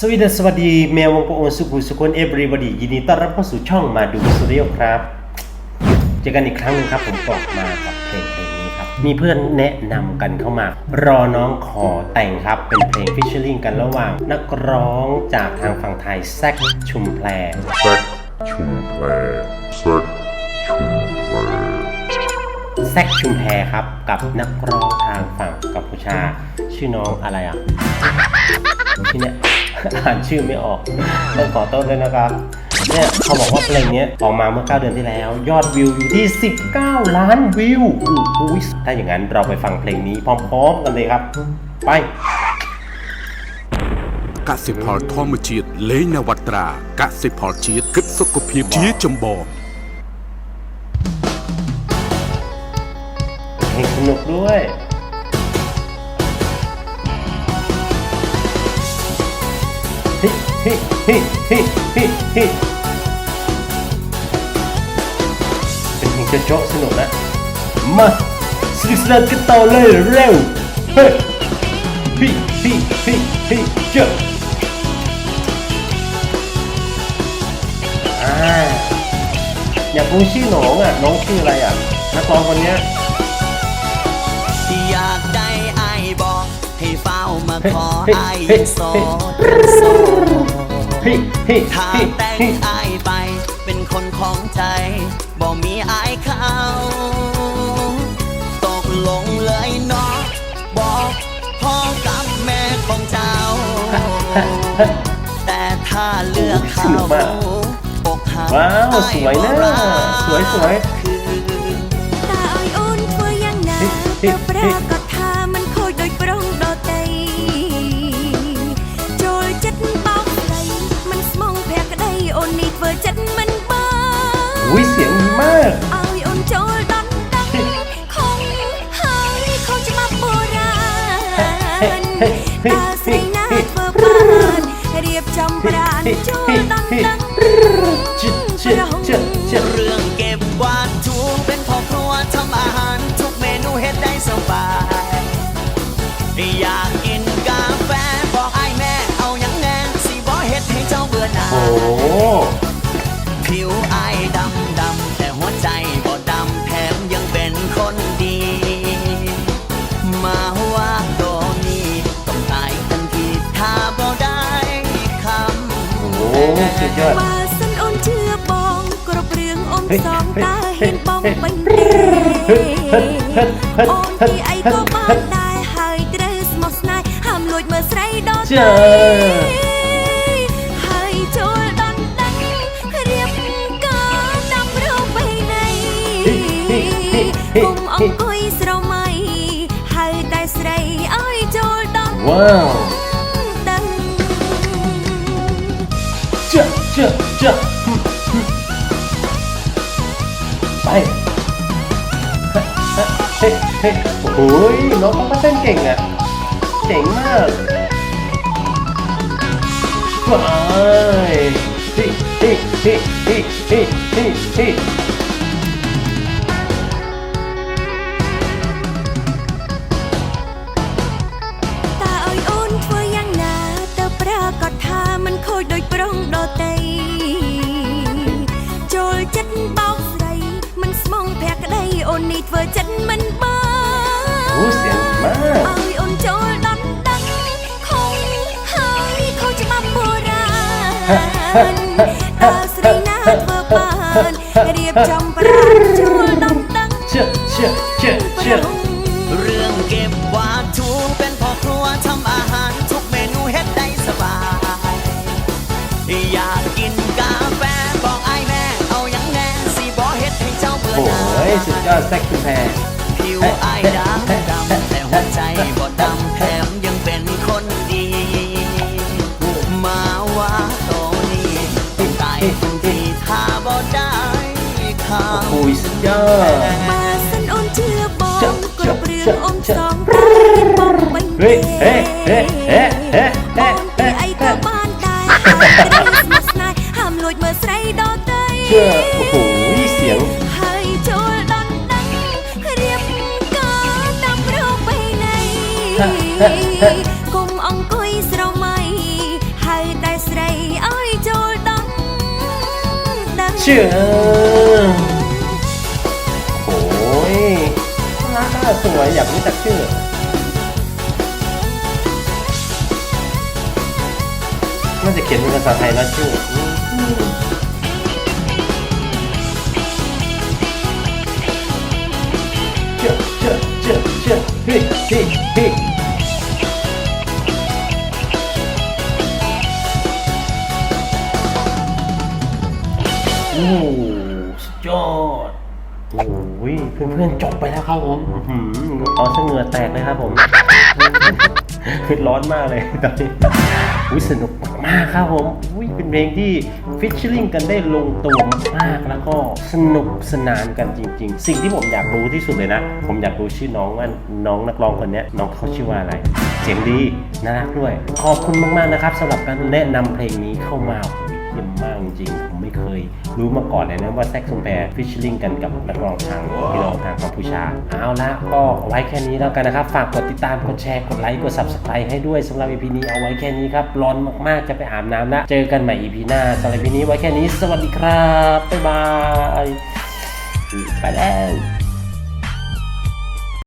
สวัสดีสวัสดีแมววงโปโอนสุขุสุคนเอเวอร์บดียินดีต้อนรับเข้าสู่ช่องมาดูสตูดิโอครับ เจอกันอีกครั้งหนึงครับ ผมออกมากับเพลงเพลงนี้ครับ มีเพื่อนแนะนำกันเข้ามา รอน้องขอแต่งครับ เป็นเพลงฟิชเชอร์ลิงกันระหว่าง นักร้องจากทางฝั่งไทยแซกชุมแพรแซกชุมแพรแซกชุมแพรแซกชุมแพรครับ กับนักร้องทางฝั่งกัมพูชา ชื่อน้องอะไรอะชื่อเนี้ย อ่านชื่อไม่ออกต้องขอโทษด้วยนะครับ เนี่ยเขาบอกว่าเพลงเนี้ยออกมาเมื่อ 9 เดือนที่แล้ว ยอดวิวอยู่ที่ 19 ล้านวิวโอ้โหถ้าอย่างนั้นเราไปฟังเพลงนี้พร้อมๆกันเลยครับ ไป កសិផលធម្មជាតិលេងនវត្រាកសិផលជាតិគិតសុខភាពជាចម្បង เพลงสนุกด้วย ฮิฮิฮิฮิฮิฮิเป็นเพลงจะโจ๊ะสนุกนะ มาสนุกสนานกันต่อเลยเร็ว เฮ้ยฮิฮิฮิฮิเจ้าอ่าอยากรู้ชื่อน้องอะ น้องชื่ออะไรอะนักร้องคนเนี้ยอยากได้ไอายบอกให้เฝ้ามาขอไอ้สเฮ้ยดโสดฮิฮิ ถ้าแต่งอายไป เป็นคนของใจบอกมีอายเขาตกลงเลยเนาะบอกพ่อกับแม่ของเจ้า แต่ถ้าเลือกเขาอกหักว้าวสวยนะสวยสวย ตาอ่อยอุ่นกลัยังนาแต่ปรากฏ อุ้ยเสียงดีมากเรื่องเก็บวาดถูเป็นพ่อครัวทำอาหารทุกเมนูเฮ็ดได้สบายอยากกินกาแฟบอกไอ้แม่เอาอย่างแน่สิบ่เฮ็ดให้เจ้าเบื่อหน่าย ជាយត់បើសិនអូនជឿបងគ្រប់រឿងអូនសងតើហ៊ានបងបាញ់ទេអូនទីអីក៏បានដែរហើយត្រូវស្មោះស្នេហ៍ហាមលួចមើលស្រីដល់ជើហើយចូលដល់ដាច់រៀបក៏តាមរូបបីណៃគុំអង្គុយស្រមៃហើយតែស្រីឲ្យចូលដល់ Wow เชื่อเชื่อเชื่อไปเฮ้เฮ้โอ้ยน้องเขาก็เต้นเก่งอะเจ๋งมากว้ายฮิฮิฮิฮิฮิฮิฮิ ចិត្តបោកស្រីមិនស្មងភក្តីអូននេះធ្វើចិត្តមិនបើអូសៀងមកឲ្យអូនចូលដណ្ដឹងខំហើយខុសច្បាប់បុរាណតើស្រីណាធ្វើបានរៀបចំប្រាជ្ញាចូលដណ្ដឹងឈឺឈឺ็แซกชุมแพรผิวอายดำดำแต่หัวใจบ่ดำแถมยังเป็นคนดี มาว่าตอนนี้ตายทันทีถ้าบ่ได้เขาโอ้ยสุดยอดมาสันอมเชื่อบอมกดเปลือกอมสองตาเป็นบอมบันเฮ้เเฮ้เไอ้ตาบ้านได้ห้ามลุยเมื่อใส่ดอกเตย គុំអង្គុយស្រមៃហៅតែស្រីឲ្យចូលដំដឹងជឿโอ้ยน่ารักสวยอยากรู้จักชื่อน่าจะเขียนเป็นภาษาไทยแล้ชื่อเชื่เชื่เชื่เชื่อพี่พี่พี่ หสุดยอดโอ้ยเพื่อนๆจบไปแล้วครับผมอื้อหือเอาเสเหงือแตกเลยครับผมคือร้อนมากเลยตอนนี้อุ้ยสนุกมากๆครับผมอุ้ยเป็นเพลงที่ฟิชเชอร์ลิงกันได้ลงตัวมากๆแล้วก็สนุกสนานกันจริง ๆ สิ่งที่ผมอยากรู้ที่สุดเลยนะ ผมอยากรู้ชื่อน้องว่าน้องนักร้องคนเนี้ยน้องเขาชื่อว่าอะไร เสียงดีน่ารักด้วย ขอบคุณมากๆนะครับสำหรับการแนะนำเพลงนี้เข้ามา เยี่ยมมากจริงผมไม่เคย รู้มาก่อนเลยนะว่าแซกซุมแพรฟิชชิ่งกันกับนักร้องทางพี่น้องทางกัมพูชา เอาละก็ไว้แค่นี้แล้วกันนะครับ ฝากกดติดตามกดแชร์กดไลค์กด subscribe ให้ด้วยสำหรับ EP นี้เอาไว้แค่นี้ครับร้อนมากๆจะไปอาบน้ำละเจอกันใหม่ EP หน้าสำหรับ EP นี้ไว้แค่นี้ สวัสดีครับบ๊ายบายไปแล้ว